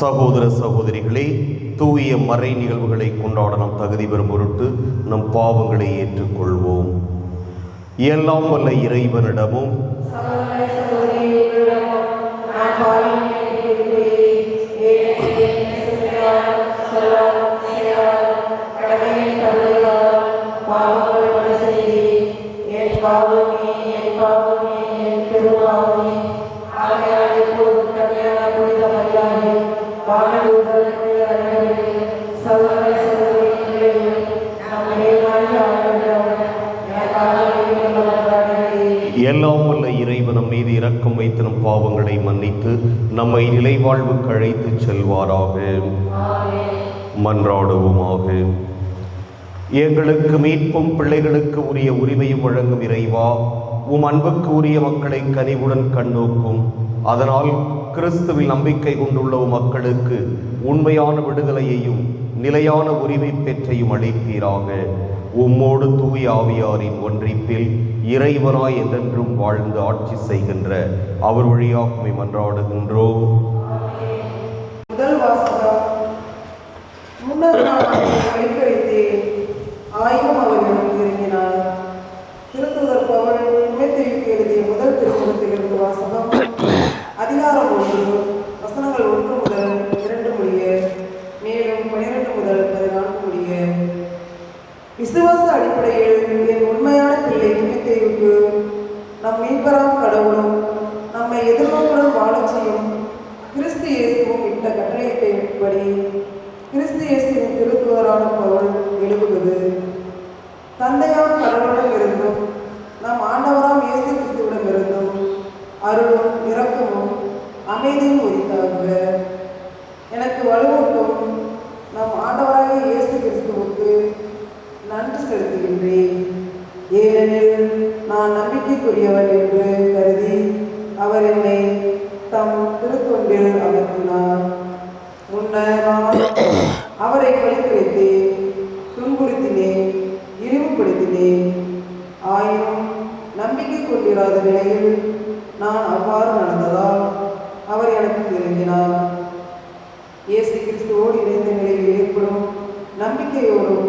சகோதர சகோதரிகளே தூய மறை நிகழ்வுகளை கொண்டாட நாம் தகுதி பெறும் பொருட்டு நம் பாவங்களை ஏற்றுக்கொள்வோம். எல்லாம் வல்ல இறைவனிடமும் எல்லாம் உள்ள இறைவன் மீது இரக்கம் வைத்து நம் பாவங்களை மன்னித்து நம்மை நிலைவாழ்வுக்கு அழைத்து செல்வாராக. மன்றாடுவோமாக. எங்களுக்கு மீட்பும் பிள்ளைகளுக்கு உரிய உரிமையும் வழங்கும் இறைவா உம் அன்புக்கு உரிய மக்களை கனிவுடன் கண்ணோக்கும். அதனால் கிறிஸ்துவில் நம்பிக்கை கொண்டுள்ள மக்களுக்கு உண்மையான விடுதலையையும் நிலையான உரிமை பெற்றையும் அளிப்பீராக. உம்மோடு தூய் ஆவியாரின் ஒன்றிப்பில் இறைவனாய் என்றென்றும் வாழ்ந்து ஆட்சி செய்கின்ற அவர் வழியாக உம்மை மன்றாடுகின்றோம். முதல் வாசகம் முன்னர் நான் அவரை அழைக்க ஆயினும் அவர் இறங்கினார். திருத்துதர் பவுல் உண்மைத்தெய்வுக்கு எழுதிய முதல் திருமுகத்திலிருந்து வாசகம் அதிகாரம் ஒன்று வசனங்கள் ஒன்று முதல் இரண்டு முடிய மேலும் பனிரெண்டு முதல் பதினான்கு முடிய விசுவாச அடிப்படையில் என் உண்மையான பிள்ளை உண்மைத்தெய்வுக்கு நம் மீட்பராம் கடவுளும் நம்மை எதிர்நோக்குடன் வாழச் செய்யும் கிறிஸ்து இயேசுவும் இட்ட கட்டளையிட்டபடி கிறிஸ்து இயேசுவின் திருத்துவரான பொருள் எழுபது இல்லாத நிலையில் நான் அவ்வாறு நடந்ததால் அவர் எனக்கு திரும்பினார் இயேசு கிறிஸ்துவோடு இணைந்த நிலையில் ஏற்படும் நம்பிக்கையோடும்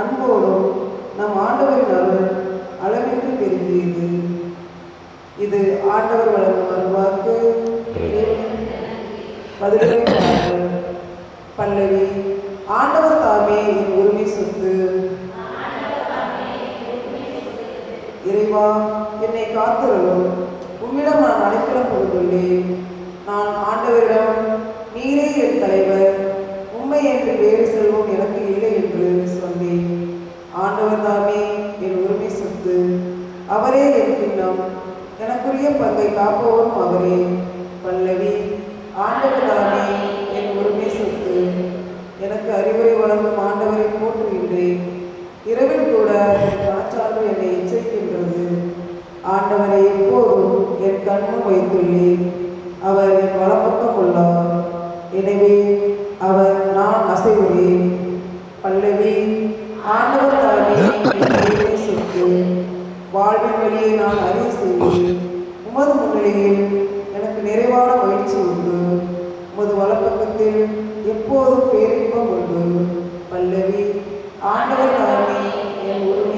அன்போடும் நம் ஆண்டவரின் அருள் அளவிற்கு பெருகியது. இது ஆண்டவர் வழங்கும் அருள்வாக்கு. பல்லவி ஆண்டவர் தாமே என் உரிமை சொத்து. இறைவா என்னை காத்திரலும் உம்மிடம் நான் அடைக்கலம் புகுந்துள்ளேன் நான் ஆண்டவரிடம் நீரே என் தலைவர் உண்மை என்று வேறு செல்வம் எனக்கு இல்லை என்று சொன்னேன். ஆண்டவர் தாமே என் உரிமை சொத்து. அவரே என் கிண்ணம். எனக்குரிய பங்கை காப்பவரும் அவரே. பல்லவி ஆண்டவர் தாமே என் உரிமை சொத்து. எனக்கு அறிவுரை வழங்கும் ஆண்டவரை போற்றுகின்றேன். இரவில் கூட என் என்னை ஆண்டவரை எப்போதும் என் கண்ணும் வைத்துள்ளேன். அவர் என் வலப்பக்கம் உள்ளார் எனவே அவர் நான் அசைவுறேன் பல்லவி ஆண்டவர் தானே சொத்து வாழ்வின் வழியை நான் அறிய செய்வேன். உமது முன்னிலையில் எனக்கு நிறைவான மகிழ்ச்சி உண்டு. உமது வலப்பக்கத்தில் எப்போதும் பேரின்பம் உண்டு. பல்லவி ஆண்டவர் தலைமை என் உரிமை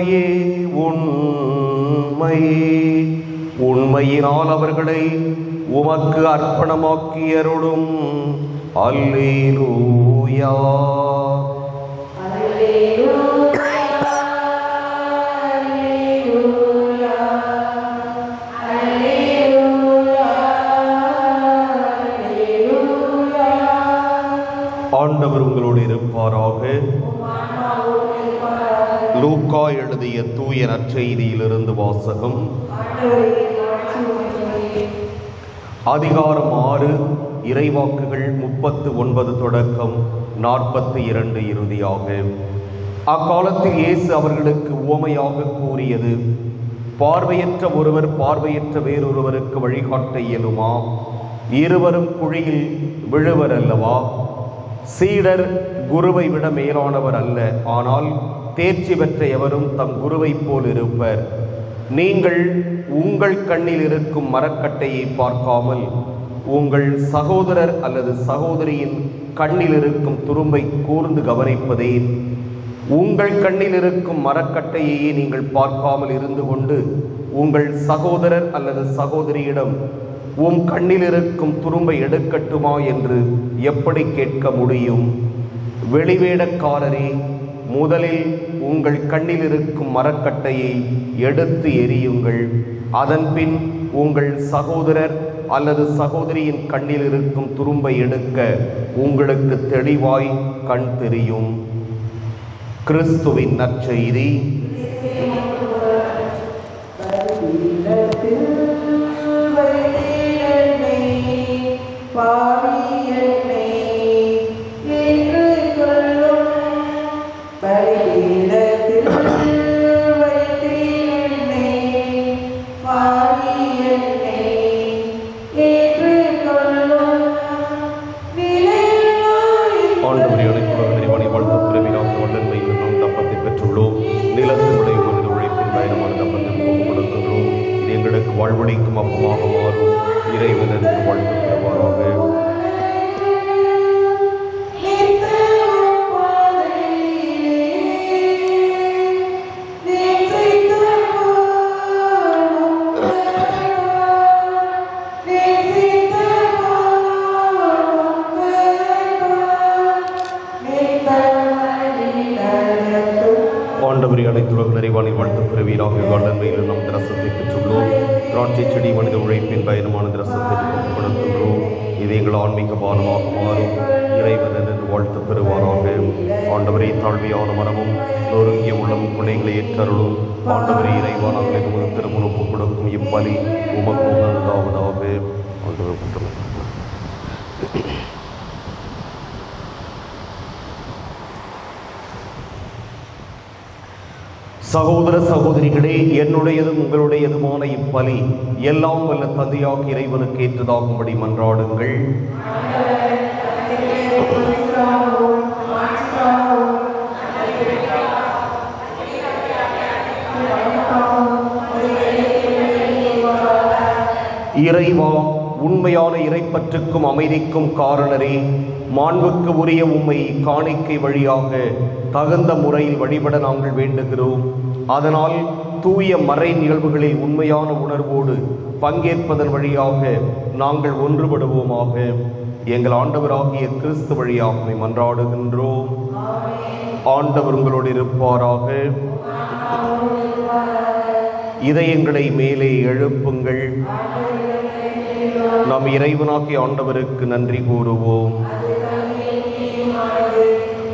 உண்மையே உண்மை. உண்மையினால் அவர்களை உமக்கு அர்ப்பணமாக்கியருளும் அல்லேலூயா. ஆண்டவர் உங்களோடு இருப்பாராக. லூக்கா எழுதிய தூய நற்செய்தியிலிருந்து வாசகம். அதிகாரம் ஆறு இறைவாக்குகள் முப்பத்து ஒன்பது தொடக்கம் நாற்பத்தி இரண்டு இறுதியாக. அக்காலத்தில் இயேசு அவர்களுக்கு உவமையாக கூறியது பார்வையற்ற ஒருவர் பார்வையற்ற வேறொருவருக்கு வழிகாட்ட இயலுமா? இருவரும் குழியில் விழுவர் அல்லவா சீடர் குருவை விட மேலானவர் அல்ல ஆனால் தேர்ச்சி பெற்ற எவரும் தம் குருவைப் போல் இருப்பர். நீங்கள் உங்கள் கண்ணில் இருக்கும் மரக்கட்டையை பார்க்காமல் உங்கள் சகோதரர் அல்லது சகோதரியின் கண்ணில் இருக்கும் துரும்பை கூர்ந்து கவனிப்பதே. உங்கள் கண்ணில் இருக்கும் மரக்கட்டையையே நீங்கள் பார்க்காமல் இருந்து கொண்டு உங்கள் சகோதரர் அல்லது சகோதரியிடம் உம் கண்ணில் இருக்கும் துரும்பை எடுக்கட்டுமா? என்று எப்படி கேட்க முடியும்? வெளிவேடக்காரரே முதலில் உங்கள் கண்ணில் இருக்கும் மரக்கட்டையை எடுத்து எரியுங்கள் அதன்பின் உங்கள் சகோதரர் அல்லது சகோதரியின் கண்ணில் இருக்கும் துரும்பை எடுக்க உங்களுக்கு தெளிவாய் கண் தெரியும் கிறிஸ்துவின் நற்செய்தி ஆண்டவரை வாழ்வழிக்கும் மாறும் இறைவன் என்று வாழ்த்து ஆண்டவரை அனைத்துலக நிறைவானை வாழ்த்து பிறவியாக வல்லன்மையில் நாம் திரசத்தை பெற்றுள்ளோம். திராட்சை செடி மனித உழைப்பின் பயணமான திரசத்தை முகம் இது எங்கள் ஆன்மீக பானமாக மாறும். இறைவன் என்று வாழ்த்து பெறுவாராக. ஆண்டவரை தாழ்மையான மனமும் நொறுங்கிய உள்ளமும் பிள்ளைகளை ஏற்றருளும். ஆண்டவரை இறைவானாக திருமணம் ஒப்புக் கொடுக்கும் இப்பலி உமக்கு உணர்ந்தாவதாக ஆண்டவர் சகோதர சகோதரிகளே என்னுடையதும் உங்களுடையதுமான இப்பலி எல்லாம் வல்ல தந்தையாக இறைவனுக்கு ஏற்றதாகும்படி மன்றாடுங்கள். இறைவா உண்மையான இறைப்பற்றுக்கும் அமைதிக்கும் காரணரே மாண்புக்கு உரிய உண்மை காணிக்கை வழியாக தகுந்த முறையில் வழிபட நாங்கள் வேண்டுகிறோம். அதனால் தூய மறை நிகழ்வுகளில் உண்மையான உணர்வோடு பங்கேற்பதன் வழியாக நாங்கள் ஒன்றுபடுவோமாக. எங்கள் ஆண்டவராகிய கிறிஸ்து வழியாக மன்றாடுகின்றோம். ஆண்டவர் உங்களோடு இருப்பாராக. இதயங்களை மேலே எழுப்புங்கள். நாம் இறைவனாகிய ஆண்டவருக்கு நன்றி கூறுவோம்.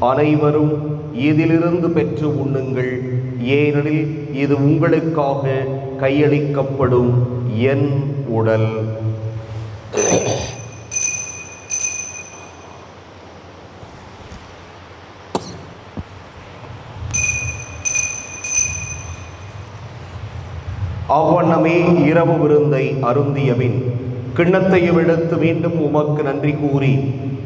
அனைவரும் இதிலிருந்து பெற்று உண்ணுங்கள். ஏனெனில் இது உங்களுக்காக கையளிக்கப்படும் என் உடல். அவ்வண்ணமே இரவு விருந்தை அருந்தியபின் கிண்ணத்தையும் எடுத்து மீண்டும் உமக்கு நன்றி கூறி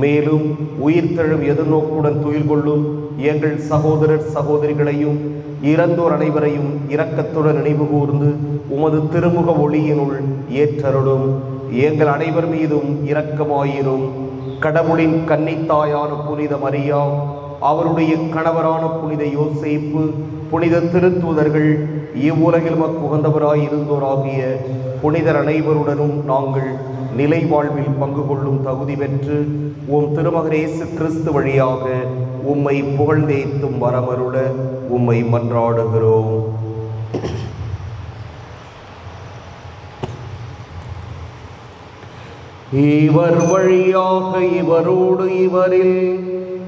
மேலும் உயிர்த்தெழும் எதிர்நோக்குடன் துயில் கொள்ளும் எங்கள் சகோதரர் சகோதரிகளையும் இறந்தோர் அனைவரையும் இரக்கத்துடன் நினைவு கூர்ந்து உமது திருமுக ஒளியினுள் ஏற்றருளும். எங்கள் அனைவர் மீதும் இரக்கமாயிரும். கடவுளின் கன்னித்தாயான புனித மரியா அவருடைய கணவரான புனித யோசேப்பு புனித திருத்தூதர்கள் இவ்வுலகில் மக்குகந்தவராய் இருந்தோராகிய புனிதர் அனைவருடனும் நாங்கள் நிலை வாழ்வில் பங்கு கொள்ளும் தகுதி பெற்று உம் திருமகரேசு கிறிஸ்து வழியாக உம்மை புகழ்ந்தேத்தும் வரமருள உம்மை மன்றாடுகிறோம். இவர் வழியாக இவரோடு இவரில்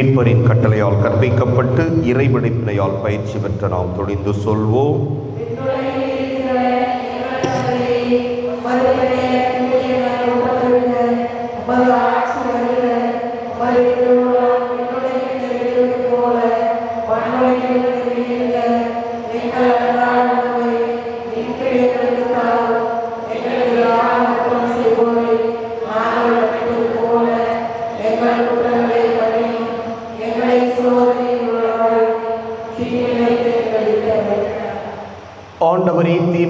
மீட்பரின் கட்டளையால் கற்பிக்கப்பட்டு இறைவடிப்பினையால் பயிற்சி பெற்ற நாம் தொழிந்து சொல்வோம் ஆண்டவரே தீமை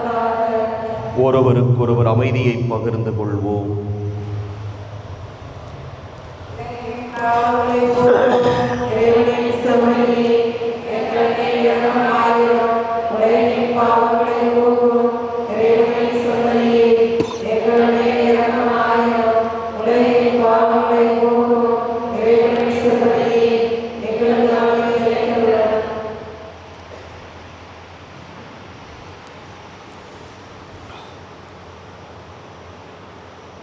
ஒருவருக்கொருவர் அமைதியை பகிர்ந்து கொள்வோம். எங்களுடைய பாவங்களை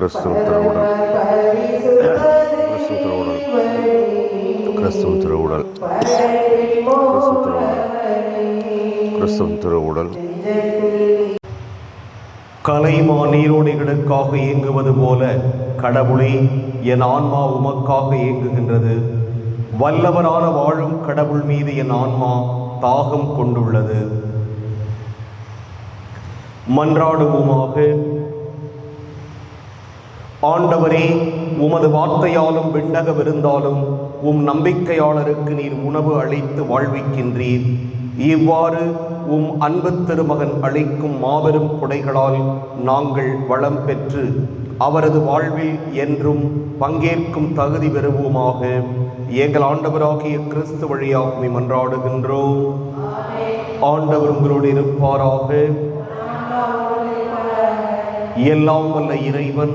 கிறிஸ்துவ திருவுடல் கிறிஸ்துவ திருவுடல் கிறிஸ்துவ திருவுடல் கிறிஸ்துவ திருவுடல் கிறிஸ்துவ திருவுடல் கலைமா நீரோடைகளுக்காக இயங்குவது போல கடவுளே என் ஆன்மா உமக்காக இயங்குகின்றது வல்லவரான வாழும் கடவுள் மீது என் ஆன்மா தாகம் கொண்டுள்ளது மன்றாடுவோமாக ஆண்டவரே உமது வார்த்தையாலும் விண்ணக விருந்தாலும் உம் நம்பிக்கையாளருக்கு நீர் உணவு அளித்து வாழ்விக்கின்றீர். இவ்வாறு உம் அன்பு திருமகன் அளிக்கும் மாபெரும் கொடைகளால் நாங்கள் வளம் பெற்று அவரது வாழ்வில் என்றும் பங்கேற்கும் தகுதி பெறுவோமாக. எங்கள் ஆண்டவராகிய கிறிஸ்து வழியாக உம்மை மன்றாடுகின்றோம். ஆண்டவர் உங்களோடு இருப்பாராக. எல்லாம் வல்ல இறைவன்